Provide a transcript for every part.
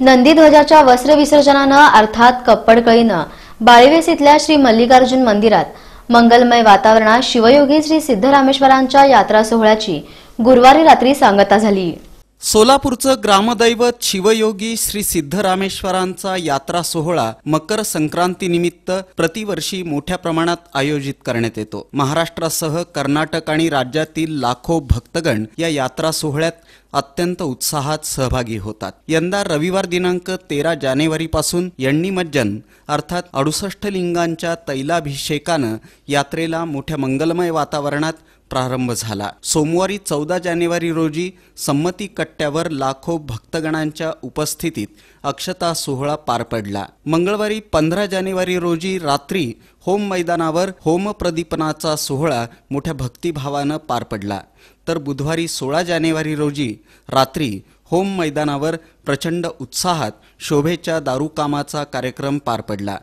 नंदीध्वजाच्या वस्त्र विसर्जनानं अर्थात कप्पडकळीनं बाळीवेस इथल्या श्री मल्लिकार्जुन मंदिरात मंगलमय वातावरणात शिवयोगी श्री सिद्धरामेश्वरांच्या यात्रा सोहळ्याची गुरुवारी रात्री सांगता झाली. सोलापूरचं ग्रामदैवत शिवयोगी श्री सिद्धरामेश्वरांचा यात्रा सोहळा मकर संक्रांतीनिमित्त प्रतिवर्षी मोठ्या प्रमाणात आयोजित करण्यात येतो. महाराष्ट्रासह कर्नाटक आणि राज्यातील लाखो भक्तगण या यात्रा सोहळ्यात अत्यंत उत्साहात सहभागी होतात. यंदा रविवार दिनांक तेरा जानेवारीपासून यण्णीमज्जन अर्थात अडुसष्ट लिंगांच्या तैलाभिषेकानं यात्रेला मोठ्या मंगलमय वातावरणात प्रारंभ झाला. सोमवारी चौदा जानेवारी रोजी संमती कट्ट्यावर लाखो भक्तगणांच्या उपस्थितीत अक्षता सोहळा पार पडला. मंगळवारी पंधरा जानेवारी रोजी रात्री होम मैदानावर होम प्रदीपनाचा सोहळा मोठ्या भक्तिभावानं पार पडला. तर बुधवारी सोळा जानेवारी रोजी रात्री होम मैदानावर प्रचंड उत्साहात शोभेच्या दारुकामाचा कार्यक्रम पार पडला.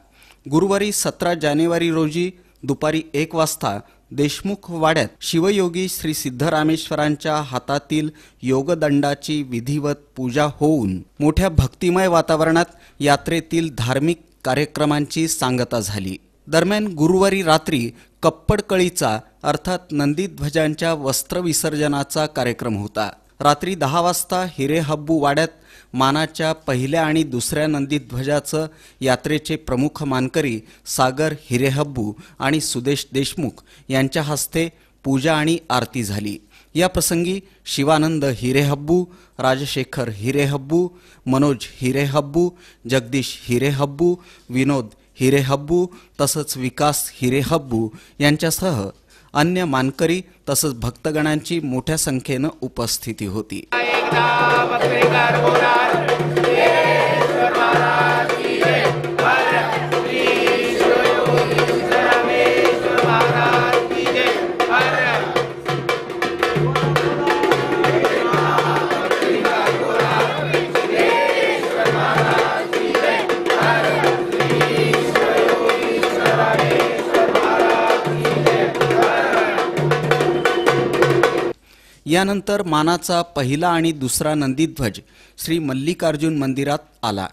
गुरुवारी सतरा जानेवारी रोजी दुपारी एक वाजता देशमुख वाड्यात शिवयोगी श्री सिद्धरामेश्वरांच्या हातातील योगदंडाची विधिवत पूजा होऊन मोठ्या भक्तिमय वातावरणात यात्रेतील धार्मिक कार्यक्रमांची सांगता झाली. दरम्यान गुरुवारी रात्री कप्पडकळीचा अर्थात नंदीध्वजांच्या वस्त्रविसर्जनाचा कार्यक्रम होता. रात्री दहा वाजता हिरेहब्बू वाड्यात मानाच्या पहिल्या आणि दुसऱ्या नंदीध्वजाचं यात्रेचे प्रमुख मानकरी सागर हिरेहब्बू आणि सुदेश देशमुख यांच्या हस्ते पूजा आणि आरती झाली. या प्रसंगी शिवानंद हिरेहब्बू राजशेखर हिरेहब्बू मनोज हिरेहब्बू जगदीश हिरेहब्बू विनोद हिरेहब्बू तसंच विकास हिरेहब्बू यांच्यासह अन्य मानकरी तसंच भक्तगणांची मोठ्या संख्येनं उपस्थिती होती. यानंतर मानाचा पहिला आणि दुसरा नंदीध्वज श्री मल्लिकार्जुन मंदिरात आला.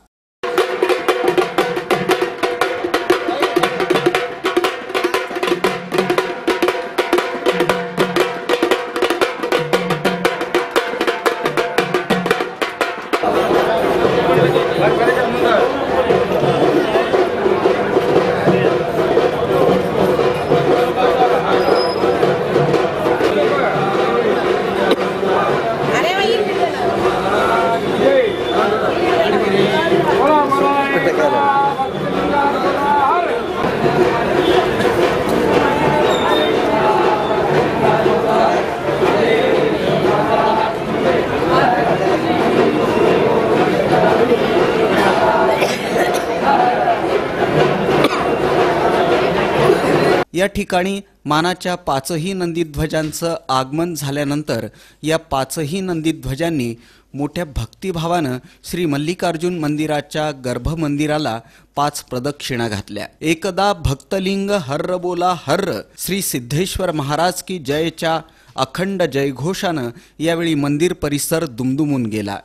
या ठिकाणी मानाच्या पाचही नंदीध्वजांचं आगमन झाल्यानंतर या पाचही नंदीध्वजांनी मोठ्या भक्तिभावानं श्री मल्लिकार्जुन मंदिराच्या गर्भमंदिराला पाच प्रदक्षिणा घातल्या. एकदा भक्तलिंग हर्र बोला हर्र श्री सिद्धेश्वर महाराज की जयच्या अखंड जयघोषानं यावेळी मंदिर परिसर दुमदुमून गेला.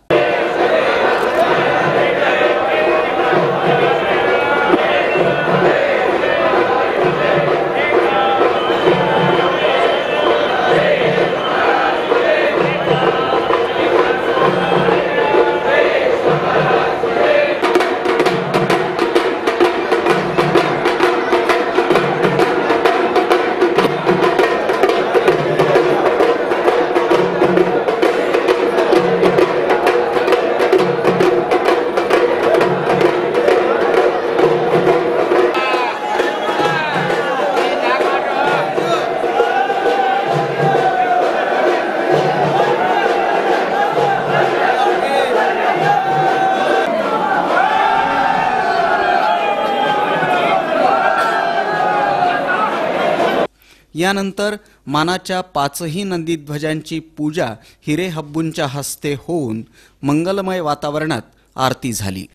यानंतर मानाच्या पाचही नंदीध्वजांची पूजा हिरे हब्बूंच्या हस्ते होऊन मंगलमय वातावरणात आरती झाली.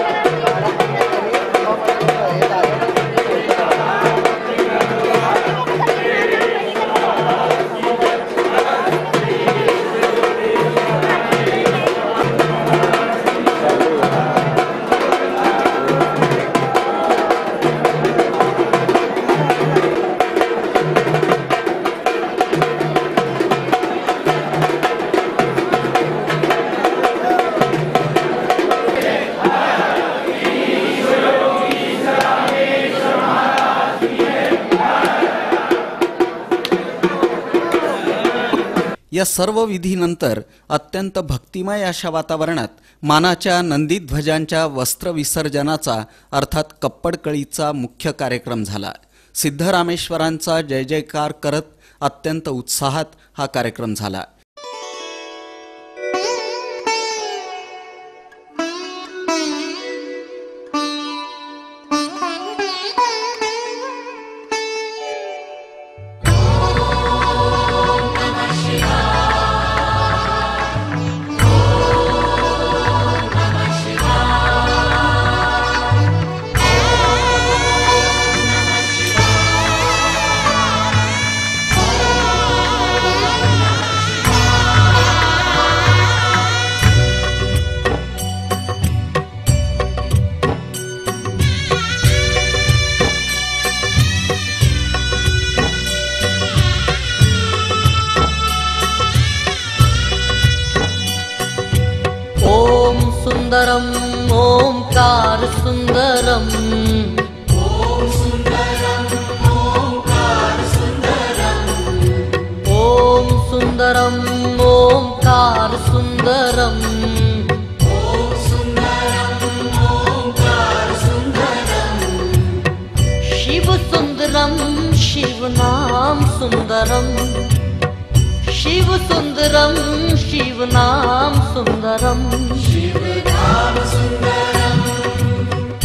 या सर्व विधीनंतर अत्यंत भक्तिमय अशा वातावरणात मानाच्या नंदीध्वजांच्या वस्त्रविसर्जनाचा अर्थात कप्पडकळीचा मुख्य कार्यक्रम झाला. सिद्धरामेश्वरांचा जय जयकार करत अत्यंत उत्साहात हा कार्यक्रम झाला. सुन्दरम् ओङ्कार सुन्दरम्। ॐ सुन्दरम् ओङ्कार सुन्दरम्। शिवसुन्दरं शिवनाम सुन्दरम् शिवसुन्दरं शिवनाम सुन्दरम्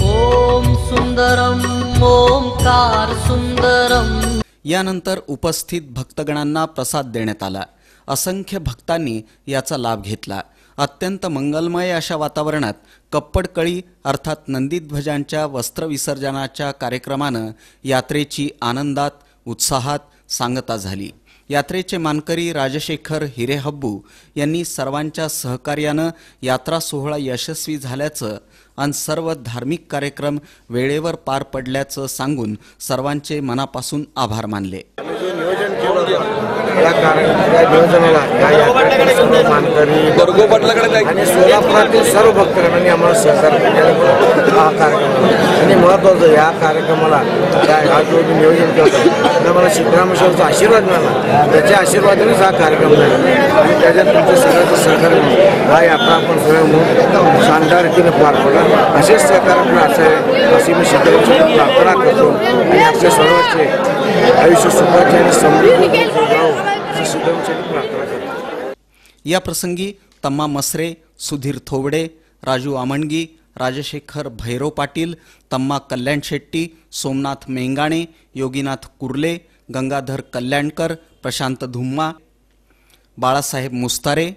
ॐ सुन्दरम् ओंकार सुन्दरम् यानंतर उपस्थित भक्तगणांना प्रसाद देण्यात आला. असंख्य भक्तांनी याचा लाभ घेतला. अत्यंत मंगलमय अशा वातावरणात कप्पडकळी अर्थात नंदीध्वजांच्या वस्त्रविसर्जनाच्या कार्यक्रमानं यात्रेची आनंदात उत्साहात सांगता झाली. यात्रेचे मानकरी राजशेखर हिरेहब्बू यांनी सर्वांच्या सहकार्यानं यात्रा सोहळा यशस्वी झाल्याचं आणि सर्व धार्मिक कार्यक्रम वेळेवर पार पडल्याचं सांगून सर्वांचे मनापासून आभार मानले. या कार्य या नियोजनाला या यात्रेतील सर्व मानकरी आणि सोलापुरातील सर्व भक्तगणांनी आम्हाला सहकार्य केल्यामुळे हा कार्यक्रम. आणि महत्त्वाचं या कार्यक्रमाला त्या हा जो नियोजन केलं होतं तर मला सिद्धरामेश्वरचा आशीर्वाद मिळाला. त्याच्या आशीर्वादानेच हा कार्यक्रम झाला. आणि त्याच्यात तुमचं सगळ्याचं सहकार्य म्हणून हा यात्रा आपण सगळं म्हणून शानदार रीतीने पार पडला. असेच सहकार्य पण असावे अशी मी सिद्धरामेश्वरची प्रार्थना करतो. आणि आपल्या सर्वांचे आयुष्य सुखाचे आणि समृद्धी जावं प्रार्थना करतो या प्रसंगी तम्मा मसरे सुधीर थोवडे राजू आमणगी राजशेखर भैरव पाटील तम्मा कल्याण शेट्टी सोमनाथ मेंगाणे योगीनाथ कुर्ले गंगाधर कल्याणकर प्रशांत धुम्मा बाळासाहेब मुस्तारे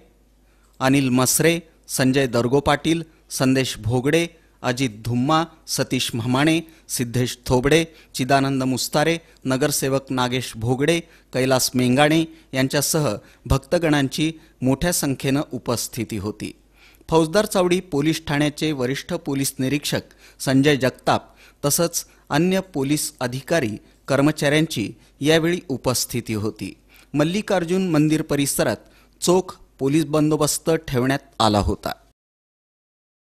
अनिल मसरे संजय दर्गो पाटील संदेश भोगडे अजित धुम्मा सतीश म्हमाणे सिद्धेश थोबडे चिदानंद मुस्तारे नगरसेवक नागेश भोगडे कैलास मेंगाणे यांच्यासह भक्तगणांची मोठ्या संख्येनं उपस्थिती होती. फौजदार चावडी पोलीस ठाण्याचे वरिष्ठ पोलीस निरीक्षक संजय जगताप तसंच अन्य पोलीस अधिकारी कर्मचाऱ्यांची यावेळी उपस्थिती होती. मल्लिकार्जुन मंदिर परिसरात चोख पोलीस बंदोबस्त ठेवण्यात आला होता.